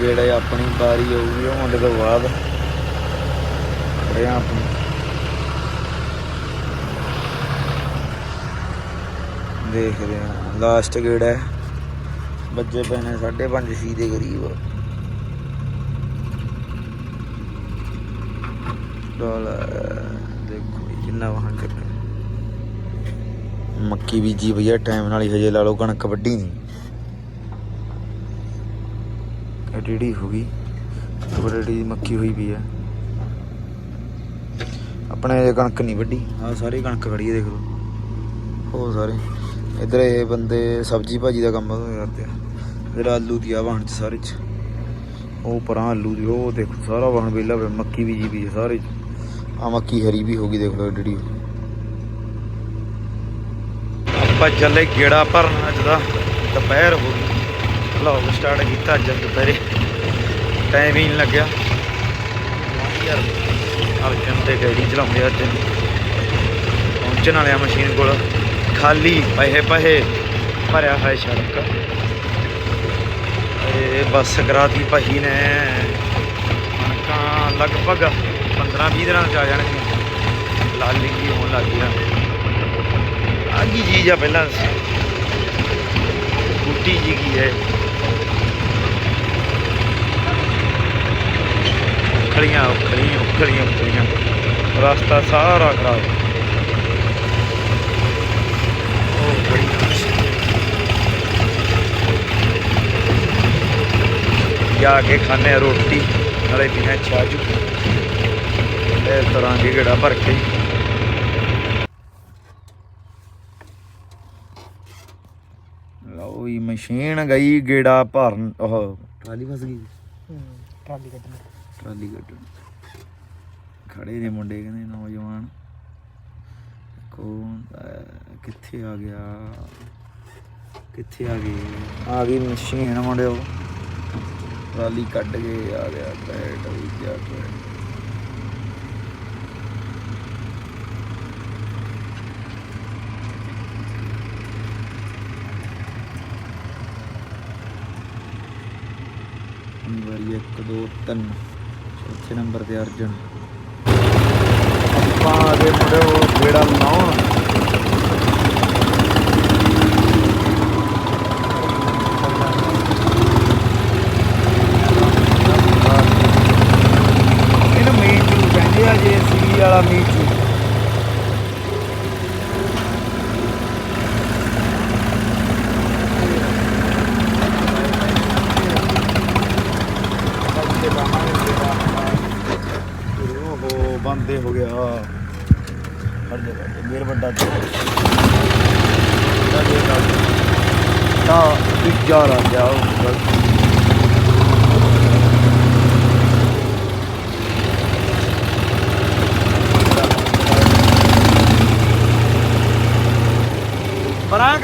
ਜਿਹੜੇ ਆਪਣੀ ਵਾਰੀ ਆਊਗੀ, ਉਹ ਮੁੰਡੇ ਤੋਂ ਬਾਅਦ ਰਿਆਂ ਆਪਣੀ ਦੇਖਦੇ ਆ ਲਾਸਟ ਗੇੜ ਹੈ। ਬੱਜੇ ਪਏ ਨੇ 5:30 ਛੇ ਦੇ ਕਰੀਬ। ਡਾਲਰ ਦੇਖੋ ਜਿੰਨਾ ਕਿੰਨਾ ਵਾਹਨ ਚੱਕਰ ਮੱਕੀ ਬੀਜੀ ਭਈਆ ਟਾਈਮ ਨਾਲ ਹੀ ਹਜੇ ਲਾ ਲਓ ਕਣਕ ਵੱਢੀ ਨਹੀਂ ਐਡੀਡੀ ਹੋ ਗਈ ਬੜੀ ਮੱਕੀ ਹੋਈ ਵੀ ਆ। ਆਪਣੇ ਇਹ ਕਣਕ ਨਹੀਂ ਵੱਢੀ। ਆ ਸਾਰੀ ਕਣਕ ਖੜੀ ਹੈ ਦੇਖ ਲਓ। ਉਹ ਸਾਰੇ। ਇਧਰ ਇਹ ਬੰਦੇ ਸਬਜੀ ਭਾਜੀ ਦਾ ਕੰਮ ਕਰਦੇ ਆ। ਇਧਰ ਆਲੂ ਦੀ ਆ ਵਾਹਣ ਚ ਸਾਰੇ ਚ। ਉਹ ਪਰਾਂ ਆਲੂ ਦੀ ਉਹ ਦੇਖੋ ਸਾਰਾ ਵਾਹਣ ਵੇਲਾ ਪਿਆ ਮੱਕੀ ਵੀ ਹੈ ਸਾਰੇ ਆ ਮੱਕੀ ਹਰੀ ਵੀ ਹੋ ਗਈ ਦੇਖ ਲਓ ਐਡੀ ਆਪਾਂ ਚੱਲੇ ਗੇੜਾ ਭਰਨ ਅੱਜ ਦਾ। ਦੁਪਹਿਰ ਹੋ ਗਈ। ਵਲੌਗ ਸਟਾਰਟ ਕੀਤਾ ਅੱਜ ਦੁਪਹਿਰੇ। ਟਾਈਮ ਹੀ ਨਹੀਂ ਲੱਗਿਆ। ਯਾਰ ਅਰਜਨ ਤੇ ਗਾੜੀ ਚਲਾਉਂਦੇ ਅੱਜ। ਪਹੁੰਚਣ ਵਾਲਿਆ ਮਸ਼ੀਨ ਕੋਲ। ਖਾਲੀ ਪਹੇ ਪਹੇ ਭਰਿਆ ਹੋਇਆ ਸੜਕ। ਇਹ ਬੱਸ ਕਰਾਤੀ ਭਾਈ ਨੇ। ਕਣਕਾਂ ਲਗਭਗ 15 20 ਦਿਨਾਂ ਚ ਆ ਜਾਣਗੀਆਂ। ਲਾਲ ਕੀ ਹੋਣ ਲੱਗ ਲੱਗੀ ਆ। ਆਗੀ ਚੀਜ਼ ਆ ਪਹਿਲਾਂ? ਬੂਟੀ ਜੀ ਕੀ ਹੈ? ਖੜੀਆਂ ਖੜੀਆਂ ਖੜੀਆਂ ਖੜੀਆਂ ਰਸਤਾ ਸਾਰਾ ਖਰਾਬ। ਉਹ ਬੜੀ ਜਾ ਕੇ ਖਾਣੇ ਰੋਟੀ ਨਾਲੇ ਪੀਣਾ ਚਾਜੂ ਇਹ ਤਰ੍ਹਾਂ ਦੀ ਗੇੜਾ ਭਰ ਕੇ। ਲਓ ਇਹ ਮਸ਼ੀਨ ਗਈ ਗੇੜਾ ਭਰਨ ਉਹ ਟਰਾਲੀ ਫਸ ਗਈ। ਟਰਾਲੀ ਕੱਢਣੀ ਟਰਾਲੀ ਕੱਢਣ। ਖੜੇ ਨੇ ਮੁੰਡੇ ਕਹਿੰਦੇ ਨੌਜਵਾਨ ਕੌਣ ਕਿੱਥੇ ਆ ਗਿਆ? ਕਿੱਥੇ ਆ ਗਏ? ਆ ਗਈ ਮਸ਼ੀਨ ਮੁੰਡਿਓ ਟਰਾਲੀ ਕੱਢ ਕੇ ਆ ਗਿਆ ਟਰੈਕਟਰ ਵੀ ਗਿਆ ਟਰੈਕਟਰ ਵਾਰੀ 1 2 3 ਚੌਥੇ ਨੰਬਰ ਤੇ ਅਰਜਨ। ਆਪਾਂ ਆ ਗਏ ਮੁੰਡੇ ਉਹ ਗੇੜਾ ਲਾਉਣ ਇਹਨੂੰ ਮੀਚੂ ਕਹਿੰਦੇ ਆ ਜੇ ਸੀ ਵਾਲਾ ਮੀਚੂ ਓਹੋ ਬੰਦੇ ਹੋ ਗਿਆ ਹਰ ਜਗ੍ਹਾ ਤੇ ਮੇਰ ਵੱਡਾ ਤੇ ਤਾਂ ਵਿਚਾਰ ਆ ਗਿਆ ਉਹ ਪਰਾਂ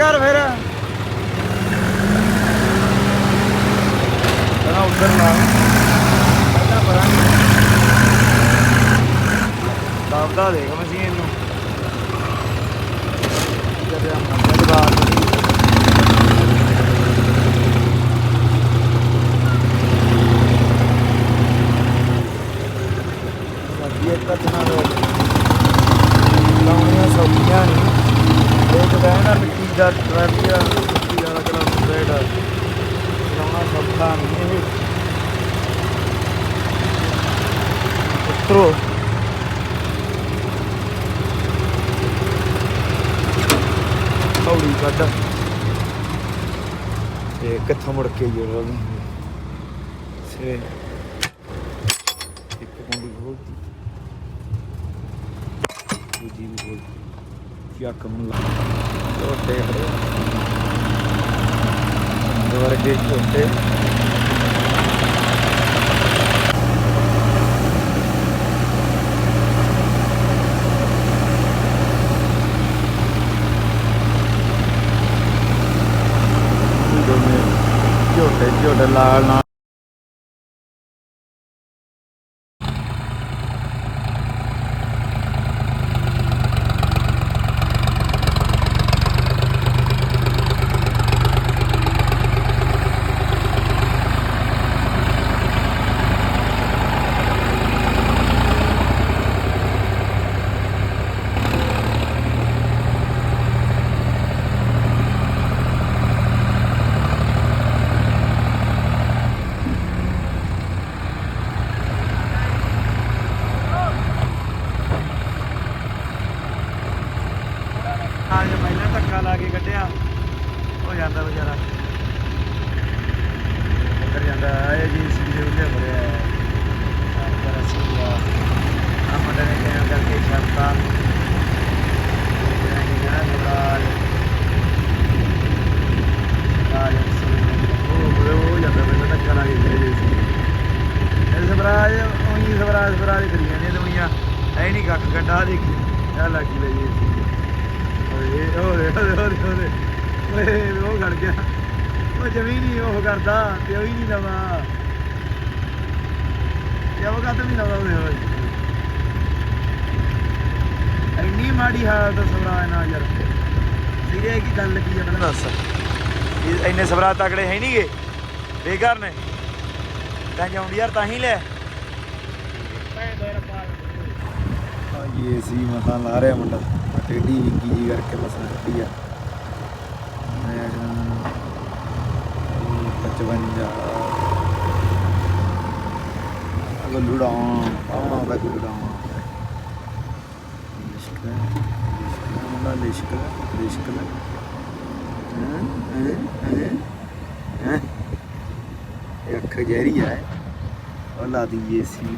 ਕਰ ਦੇਖ ਮਸ਼ੀਨ ਨੂੰ ਜਦ ਆ ਮੰਦਰ ਬਾਹਰ ਲਾਉਣੀਆਂ ਸਬਜ਼ੀਆਂ ਨਹੀਂ। ਇੱਕ ਬਹਿਣਾ ਮਿੱਟੀ ਦਾ ਟਰੈਕਟਰ ਮਿੱਟੀ ਵਾਲਾ ਕਿਹੜਾ ਬੈਡ ਲਾਉਣਾ ਸੌਖਾ ਨਹੀਂ ਇਹ। ਉਤਰੋ। ਹੌਲੀ ਕੱਢ ਤੇ ਕਿੱਥੋਂ ਮੁੜ ਕੇ ਜੋੜ ਸੇ ਇੱਕ ਕੁੰਡੀ ਖੋਲਤੀ। ਦੂਜੀ ਵੀ ਖੋਲਤੀ। ਚੱਕ ਨੂੰ ਲਾ। ਝੋਟੇ ਖੜੇ। ਵਰਗੇ ਝੋਟੇ। ਤੁਹਾਡੇ ਨਾਲ ਨਾਲ ਲਾ ਕੇ ਕੱਢਿਆ। ਉਹ ਜਾਂਦਾ ਵਿਚਾਰਾ ਅੰਦਰ ਜਾਂਦਾ ਆਇਆ ਜੀ ਸੀ ਦੇ ਉੱਤੇ ਭਰਿਆ ਆਪਣਾ ਰਸੀਆ ਆਪਣੇ ਨੇ ਕਿਹਾ ਕਰਕੇ ਸ਼ਰਤਾਂ ਸਵਰਾਜ, ਉਹੀ ਸਵਰਾਜ ਸਵਰਾਜ ਕਰੀਆਂ ਨੇ ਦਵਾਈਆਂ ਐ ਨਹੀਂ ਕੱਖ ਕੱਢਾ ਦੇਖੀ। ਇਹ ਲੱਗੀ ਲਈ ਸੀ ਓਏ ਓਏ ਓਏ ਓਏ ਓਏ ਉਹ ਖੜ ਗਿਆ ਉਹ ਜਮੀ ਨਹੀਂ ਉਹ ਕਰਦਾ ਤੇ ਉਹ ਹੀ ਨਹੀਂ ਲਵਾ ਤੇ ਉਹ ਕਾ ਨਹੀਂ ਲਵਾ ਹੋਏ ਹੋਏ ਇੰਨੀ ਮਾੜੀ ਹਾਲਤ ਸਵਰਾਜ ਨਾਲ ਯਾਰ ਸਿਰੇ ਕੀ ਗੱਲ ਕੀ ਆ ਮੈਨੂੰ ਦੱਸ ਇੰਨੇ ਸਵਰਾਜ ਤਕੜੇ ਹੈ ਨਹੀਂਗੇ। ਬੇਕਾਰ ਨੇ। ਤਾਂ ਜਾਉਂਦੀ ਯਾਰ ਤਾਂ ਹੀ ਲੈ। ਆ ਇਹ ਸੀ ਮਸਾਂ ਲਾ ਰਿਹਾ ਮੁੰਡਾ। ਆਹ ਟੇਢੀ ਵਿੱਗੀ ਜੀ ਕਰਕੇ ਮਸਾਂ ਕੱਢੀ ਆ। ਮੈਂ 55 ਅਗਰ ਲੁੜਾਂ ਆਉਣਾ ਦਾ ਲੁੜਾਂ ਲਿਸ਼ਕ ਲਿਸ਼ਕ ਮੁੰਡਾ ਲਿਸ਼ਕ ਲਿਸ਼ਕ ਹਾਂ। ਹਾਂ ਹਾਂ ਇਹ ਅੱਖ ਜਹਿਰੀ ਆ ਉਹ ਲਾ ਦਈਏ ਸੀ